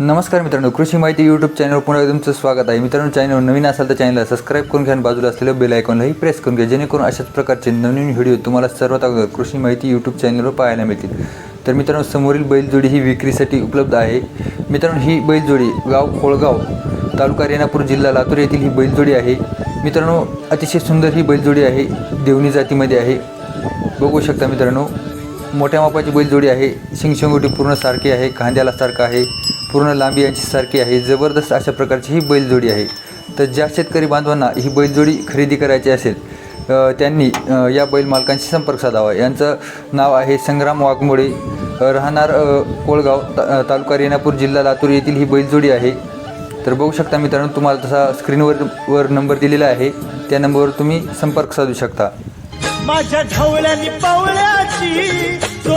नमस्कार मित्रांनो कृषी माहिती यूट्यूब चॅनलवर पुन्हा तुमचं स्वागत आहे. मित्रांनो चॅनलवर नवीन असाल तर चॅनलला सबस्क्राईब करून घ्या आणि बाजूला असलेलं बेल आयकॉनलाही प्रेस करून घ्या जेणेकरून अशाच प्रकारचे नवीन व्हिडिओ तुम्हाला सर्वात अगोदर कृषी माहिती यूट्यूब चॅनलवर पाहायला मिळतील. तर मित्रांनो समोरील बैलजोडी ही विक्रीसाठी उपलब्ध आहे. मित्रांनो ही बैलजोडी गाव कोळगाव तालुका रेणापूर जिल्हा लातूर येथील ही बैलजोडी आहे. मित्रांनो अतिशय सुंदर ही बैलजोडी आहे. देवणी जातीमध्ये आहे. बघू शकता मित्रांनो मोठ्या मापाची बैलजोडी आहे. शिंगशिंगोटी पूर्ण सारखी आहे. खांद्याला सारखं आहे. पूर्ण लांबी यांची सारखी आहे. जबरदस्त अशा प्रकारची ही बैलजोडी आहे. तर ज्या शेतकरी बांधवांना ही बैलजोडी खरेदी करायची असेल त्यांनी या बैल मालकांशी संपर्क साधावा. यांचं नाव आहे संग्राम वाघमोडे. राहणार कोळगाव ता तालुका रेणापूर जिल्हा लातूर येथील ही बैलजोडी आहे. तर बघू शकता मित्रांनो तुम्हाला तसा स्क्रीनवर वर नंबर दिलेला आहे. त्या नंबरवर तुम्ही संपर्क साधू शकता. माझ्या